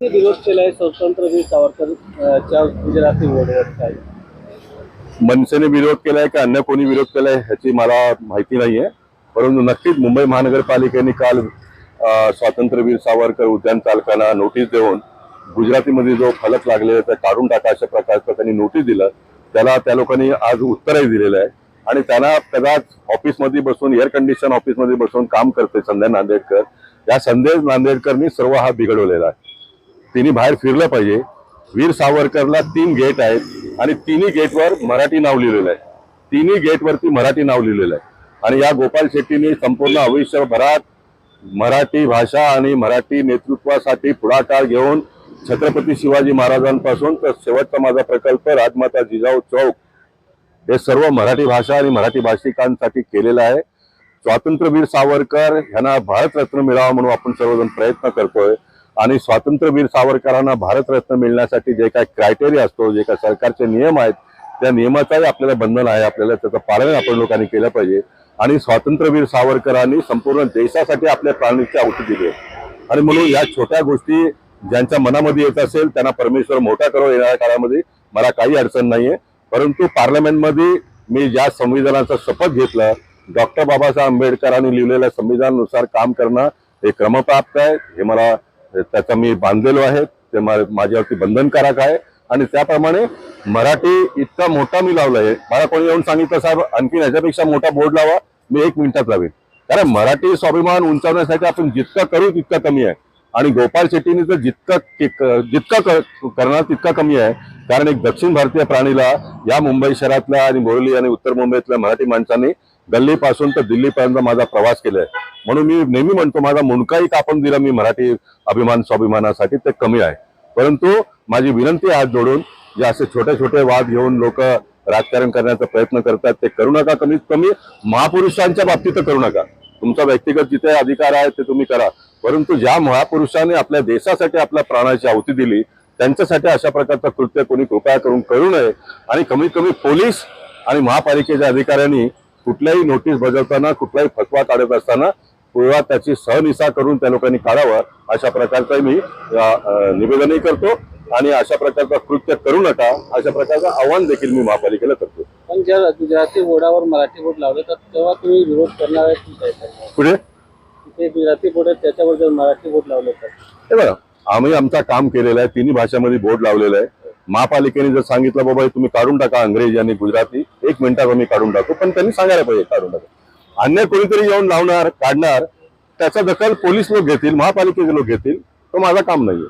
दिवस केलाय स्वतंत्रवीर सावरकर अ, गुजराती मनसेने विरोध केलाय का अन्य कोणी विरोध केलाय ह्याची मला माहिती नाहीये. परंतु नक्कीच मुंबई महानगरपालिकेने काल स्वातंत्र्यवीर सावरकर उद्यान चालकांना नोटीस देऊन गुजरातीमध्ये जो फलक लागलेला त्या काढून टाका अशा प्रकारचं त्यांनी नोटीस दिलं. त्याला त्या लोकांनी आज उत्तरही दिलेलं आहे. आणि त्यांना कदाच ऑफिसमध्ये बसून एअर कंडिशन ऑफिसमध्ये बसून काम करते संध्या नांदेडकर. या संदेश नांदेडकरनी सर्व हा बिघडवलेला आहे. तिने बाहेर फिरलं पाहिजे. वीर सावरकरला तीन गेट आहेत आणि तिन्ही गेटवर मराठी नाव लिहिलेलं आहे. तिन्ही गेटवरती मराठी नाव लिहिलेलं आहे. आणि या गोपाल शेट्टीने संपूर्ण आयुष्यभरात मराठी भाषा आणि मराठी नेतृत्वासाठी पुढाकार घेऊन छत्रपती शिवाजी महाराजांपासून तर शेवटचा माझा प्रकल्प राजमाता जिजाऊ चौक हे सर्व मराठी भाषा आणि मराठी भाषिकांसाठी केलेलं आहे. स्वातंत्र्यवीर सावरकर यांना भारतरत्न मिळावा म्हणून आपण सर्वजण प्रयत्न करतोय. आणि स्वातंत्र्यवीर सावरकरांना भारतरत्न मिळण्यासाठी जे काही क्रायटेरिया असतो जे काही सरकारचे नियम आहेत त्या नियमाचाही आपल्याला बंधन आहे. आपल्याला त्याचं पालन आपण लोकांनी केलं पाहिजे. आणि स्वातंत्र्यवीर सावरकरांनी संपूर्ण देशासाठी आपल्या प्राणीची आहुती दिली. आणि म्हणून या छोट्या गोष्टी ज्यांच्या मनामध्ये येत असेल त्यांना परमेश्वर मोठा करो येणाऱ्या काळामध्ये मला काही अडचण नाहीये. परंतु पार्लमेंटमध्ये मी ज्या संविधानाचा शपथ घेतला डॉक्टर बाबासाहेब आंबेडकरांनी लिहिलेल्या संविधानानुसार काम करणं हे क्रमप्राप्त आहे. हे मला त्याचा मी बांधलेलो आहे. ते माझ्यावरती बंधनकारक आहे. आणि त्याप्रमाणे मराठी इतका मोठा मी लावलाय मला कोणी येऊन सांगितलं साहेब आणखी याच्यापेक्षा मोठा बोर्ड लावा. मी एक मिनिटात लावेन. कारण मराठी स्वाभिमान उंचावण्यासाठी आपण जितकं करू तितकं कमी आहे. आणि गोपाळ शेट्टीने तर जितकं जितका जितकं करणार तितका कमी आहे. कारण एक दक्षिण भारतीय प्राणीला या मुंबई शहरातल्या आणि बोरली आणि उत्तर मुंबईतल्या मराठी माणसांनी गल्लीपासून तर दिल्लीपर्यंत माझा प्रवास केलाय. म्हणून मी नेहमी म्हणतो माझा मुंडकाही कापून दिला मी मराठी अभिमान स्वाभिमानासाठी ते कमी आहे. परंतु माझी विनंती हात जोडून जे असे छोटे छोटे वाद घेऊन लोक राजकारण करण्याचा प्रयत्न करतात ते करू नका. कमीत कमी महापुरुषांच्या बाबतीत तर करू नका. तुमचा व्यक्तिगत जिथे अधिकार आहे ते तुम्ही करा. परंतु ज्या महापुरुषांनी आपल्या देशासाठी आपल्या प्राणाची आहुती दिली त्यांच्यासाठी अशा प्रकारचं कृत्य कोणी कृपया करून करू नये. आणि कमीत कमी पोलीस आणि महापालिकेच्या अधिकाऱ्यांनी कुठल्याही नोटीस बजावताना कुठलाही फतवा काढत असताना पूर्वा त्याची सहनिसा करून त्या लोकांनी काढावं अशा प्रकारचं मी निवेदनही करतो आणि अशा प्रकारचं कृत्य करू नका अशा प्रकारचं आव्हान देखील मी महापालिकेला करतो. पण ज्या गुजराती बोर्डावर मराठी बोर्ड लावले तर तेव्हा तुम्ही विरोध करणार आहे? पुढे ते गुजराती बोर्ड आहे त्याच्यावर जर मराठी बोर्ड लावले तर. हे बघा आम्ही आमचा काम केलेलं आहे तिन्ही भाषांमध्ये बोर्ड लावलेलं आहे. महापालिकेने जर सांगितलं बाबा हे तुम्ही काढून टाका अंग्रेजी आणि गुजराती एक मिनिटात आम्ही काढून टाकू. पण त्यांनी सांगायला पाहिजे काढून टाका. अन्य कोणीतरी येऊन लावणार काढणार त्याचा दखल पोलीस लोक घेतील महापालिकेचे लोक घेतील तो माझं काम नाहीये.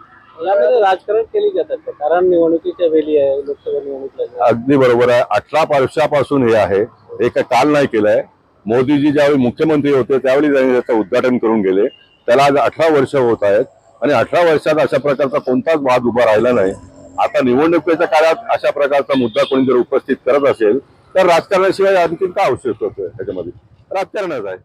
यामध्ये राजकारण केली जातात? कारण निवडणुकीच्या वेळी आहे लोकसभा निवडणूक अगदी बरोबर आहे. अठरा वर्षापासून हे आहे हे काय काल नाही केलंय. मोदीजी ज्यावेळी मुख्यमंत्री होते त्यावेळी त्यांनी त्याचं उद्घाटन करून गेले. त्याला आज अठरा वर्ष होत आहेत. आणि अठरा वर्षात अशा प्रकारचा कोणताच वाद उभा राहिला नाही. आता निवडणुकीच्या काळात अशा प्रकारचा मुद्दा कोणी जर उपस्थित करत असेल तर राजकारणाशिवाय आणखी काय आवश्यक होतं त्याच्यामध्ये राजकारणच आहे.